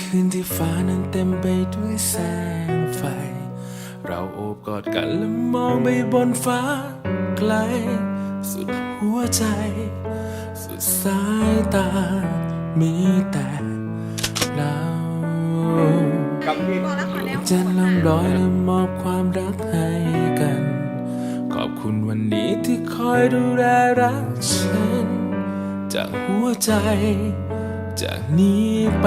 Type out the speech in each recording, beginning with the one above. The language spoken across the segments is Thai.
คืนที่ฟ้านั้นเต็มไปด้วยแสงไฟ เราโอบกอดกันและมองไปบนฟ้าไกล สุดหัวใจ สุดสายตา มีแต่เราจะลำลอยและมอบความรักให้กัน ขอบคุณวันนี้ที่คอยดูแลรักฉัน จากหัวใจ จากนี้ไป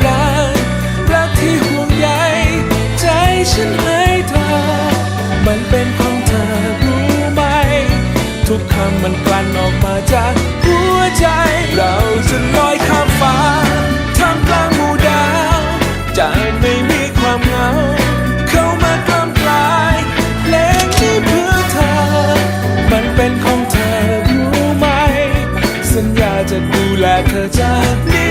ฉันให้เธอ มันเป็นของเธอรู้ไหม ทุกคำมันกลั่นออกมาจากหัวใจ เราจะลอยข้ามฟ้าท่ามกลางหมู่ดาวจะไม่มีความเหงา เข้ามากล้ำกลายเพลงนี้เพื่อเธอ มันเป็นของเธอรู้ไหม สัญญาจะดูแลเธอจากนี้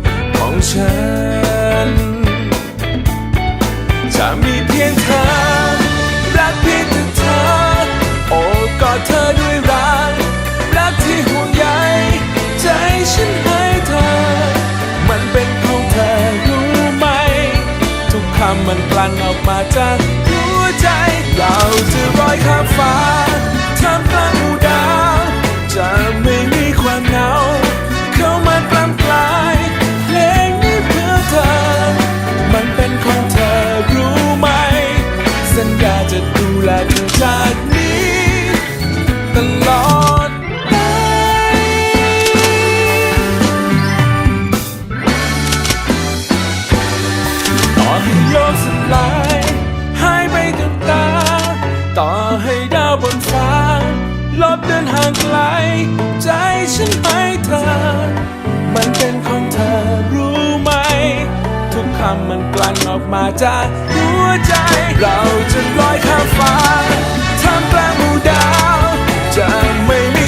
ของฉัน จะมีเพียงเธอ รักเพียงแต่เธอ โอ้กอดเธอด้วยรัก รักที่ห่วงใยใจฉันให้เธอ มันเป็นของเธอรู้ไหม ทุกคำมันกลั่นออกมาจากหัวใจ เราจะลอยข้ามฟ้าามันกลั่นออกมาจากหัวใจ เราจะลอยข้ามฟ้าทำแปลงหมูดาว จะไม่